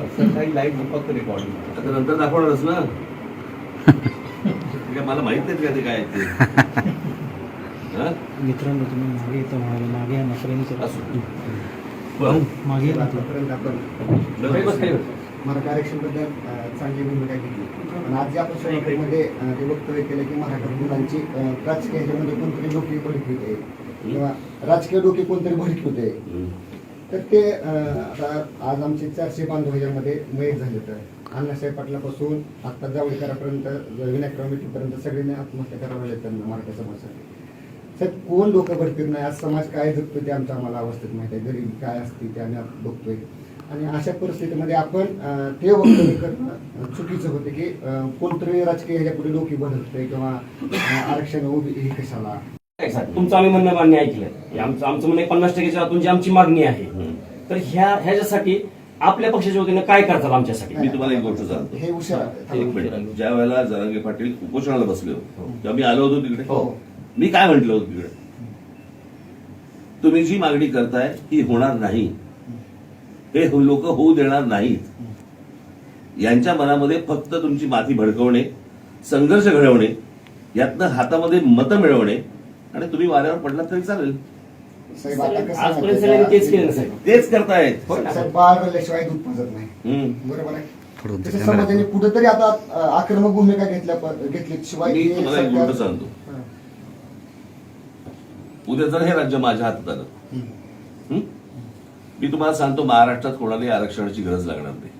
काही लाईव्ह फक्त रेकॉर्डिंग आता नंतर दाखवणारच ना ते काय मला माहीत नाही का ते काय आहे ते हा? मित्रांनो तुम्ही मागे येतो म्हणाले मागे या ना फ्रेंडचे असू. बरं. मागे या ना ते. आतापर्यंत आपण नवीन बस खाली बस. मराठा आरक्षणबद्दल अं, चांगली भूमिका घेतली पण आज जे आपण सोलापूरमध्ये अं, ते वक्तव्य केलं की मराठा मुलांची अं, राजकीय ह्याच्यामध्ये कोणतरी डोकी भडकी होते किंवा राजकीय डोकी कोणतरी भडकी होते हम्म. तर ते आता आज आमचे चारशे बांधव ह्याच्यामध्ये मयत झाले तर अण्णासाहेब पाटलापासून आत्ता जावळकरापर्यंत विनायक कमिटीपर्यंत सगळ्यांनी आत्महत्या करावं लागल्या त्यांना मराठा समाजासाठी. सर कोण लोक भरतील नाही? आज समाज काय जगतो ते आमच्या आम्हाला अवस्थेत माहिती आहे. गरीब काय असते ते आम्ही बघतोय. आणि अशा परिस्थितीमध्ये आपण ते वक्तव्य करणं चुकीचं होतं की कोणतरी राजकीय ह्याच्यापुढे डोकी डोकी होते किंवा आरक्षण उभी हे कशाला? तुमचं आम्ही म्हणणं मान्य ऐकलं हे आमचं आमचं म्हणणं पन्नास टक्केच्या आतून जी आमची मागणी आहे. तर ह्या ह्याच्यासाठी आपल्या पक्षाच्या वतीनं काय करताल आमच्यासाठी? मी तुम्हाला एक गोष्ट सांगतो. हे एक मिनिट. ज्या वेळेला जरांगे पाटील उपोषणाला बसले होते तेव्हा मी आलो होतो तिकडे. हो. मी काय म्हंटल होतो तिकडे? तुम्ही जी मागणी करताय ती होणार नाही. हे लोक होऊ देणार नाहीत. यांच्या मनामध्ये फक्त तुमची माती भडकवणे संघर्ष घडवणे यातनं हातामध्ये मतं मिळवणे आणि तुम्ही वाऱ्यावर पडलात तरी चालेल. साहेब आता कसं आजपर्यंत माहिती आहे सगळ्यांनी तेच का? केलं. ना साहेब तेच करतायत साहेब बाळ रडल्याशिवाय दूध पाजत नाही. हम्म. बरोबर आहे? तसं समाजाने कुठेतरी आता अं, आक्रमक भूमिका घेतल्या घेतली शिवाय मी हे तुम्हाला एक सरकार- गोष्ट सांगतो. हां. उद्या जर हे राज्य माझ्या हातात आलं हम्म. हं? मी तुम्हाला सांगतो महाराष्ट्रात कोणालाही आरक्षणाची गरज लागणार नाही.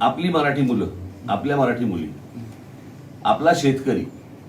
आपली मराठी मुलं आपल्या मराठी मुली आपला शेतकरी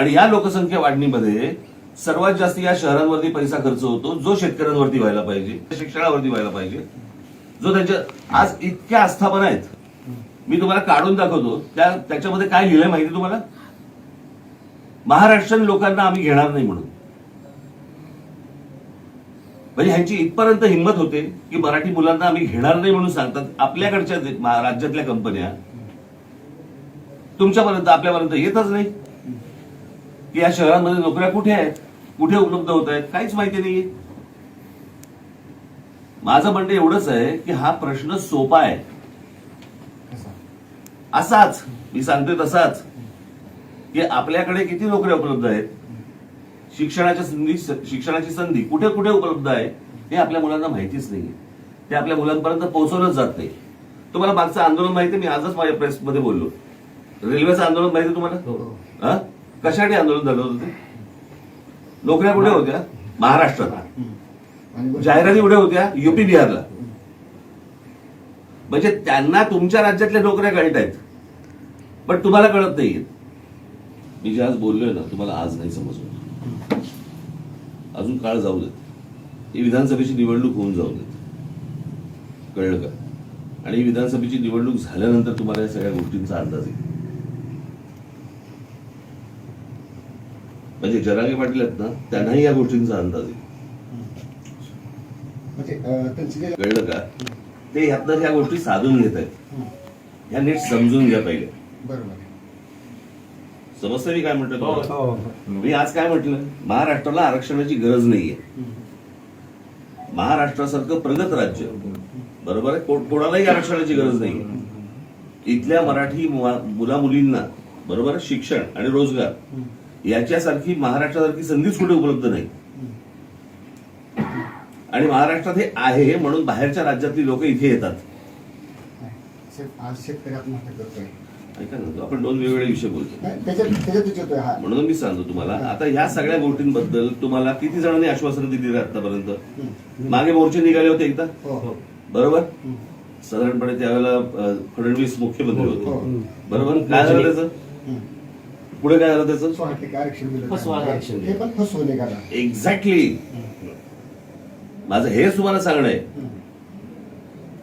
आणि या लोकसंख्या वाढणीमध्ये सर्वात जास्त या शहरांवरती पैसा खर्च होतो जो शेतकऱ्यांवरती व्हायला पाहिजे शिक्षणावरती व्हायला पाहिजे जो त्यांच्या आज इतक्या आस्थापना आहेत. मी तुम्हाला काढून दाखवतो त्या त्याच्यामध्ये काय लिहिलंय माहिती तुम्हाला? महाराष्ट्रीयन लोकांना आम्ही घेणार नाही म्हणून. म्हणजे ह्यांची इथपर्यंत हिंमत होते की मराठी मुलांना आम्ही घेणार नाही म्हणून सांगतात. आपल्याकडच्या राज्यातल्या कंपन्या तुमच्यापर्यंत आपल्यापर्यंत येतच नाही. की या शहरांमध्ये नोकऱ्या कुठे आहेत? कुठे उपलब्ध होत आहेत? काहीच माहिती नाहीये. माझं म्हणणं एवढंच आहे की हा प्रश्न सोपा आहे? असाच मी सांगतोय तसाच की आपल्याकडे किती नोकऱ्या उपलब्ध आहेत? शिक्षणाच्या संधी शिक्षणाची संधी कुठे कुठे उपलब्ध आहे? हे आपल्या मुलांना माहितीच नाही ते आपल्या मुलांपर्यंत पोहोचवलंच जात नाही. तुम्हाला मागचं आंदोलन माहिती? मी आजच माझ्या प्रेसमध्ये बोललो. रेल्वेचं आंदोलन माहिती तुम्हाला. हा? कशासाठी आंदोलन झालं होतं ते? नोकऱ्या कुठे होत्या? महाराष्ट्रात. जाहिराती कुठे होत्या? युपी बिहारला. म्हणजे त्यांना तुमच्या राज्यातल्या नोकऱ्या कळत आहेत. पण तुम्हाला कळत नाही मी जे आज बोललोय ना तुम्हाला आज नाही समजलं. अजून काळ जाऊ देत. ही विधानसभेची निवडणूक होऊन जाऊ देत. कळलं का? आणि ही विधानसभेची निवडणूक झाल्यानंतर तुम्हाला या सगळ्या गोष्टींचा अंदाज येईल. म्हणजे जरांगे पाटील आहेत ना त्यांनाही या गोष्टींचा अंदाज येईल म्हणजे जे कळलं का? ते ह्यातनं ह्या गोष्टी साधून घेत आहेत. ह्या नीट समजून घ्या पहिले. समजतं मी काय म्हणतो हो, तुम्हाला? मी आज काय म्हटलं? महाराष्ट्राला आरक्षणाची गरज नाहीये. महाराष्ट्रासारखं प्रगत राज्य. बरोबर आहे? कोणालाही आरक्षणाची गरज नाहीये. इथल्या मराठी मुला मुलींना बरोबर आहे? शिक्षण आणि रोजगार. याच्यासारखी महाराष्ट्रासारखी संधीच कुठे उपलब्ध नाही. आणि महाराष्ट्रात हे आहे म्हणून बाहेरच्या राज्यातली लोक इथे येतात. ऐका ना आपण दोन वेगवेगळे विषय बोलतो. हा. म्हणून मी सांगतो तुम्हाला आता ह्या सगळ्या गोष्टींबद्दल तुम्हाला किती जणांनी आश्वासनं दिली आतापर्यंत. मागे मोर्चे निघाले होते एकदा? हो. हो. बरोबर. साधारणपणे त्यावेळेला फडणवीस मुख्यमंत्री हो. होते. बरोबर? काय झालं त्याचं. पुढे काय झालं त्याचं? आरक्षण दिलं हे एक्झॅक्टली माझं हेच तुम्हाला सांगणं आहे.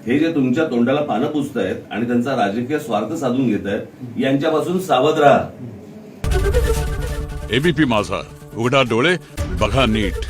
हे जे तुमच्या तोंडाला पानं पुसतायत आणि त्यांचा राजकीय स्वार्थ साधून घेत आहेत यांच्यापासून सावध राहा. एबीपी माझा. उघडा डोळे बघा नीट.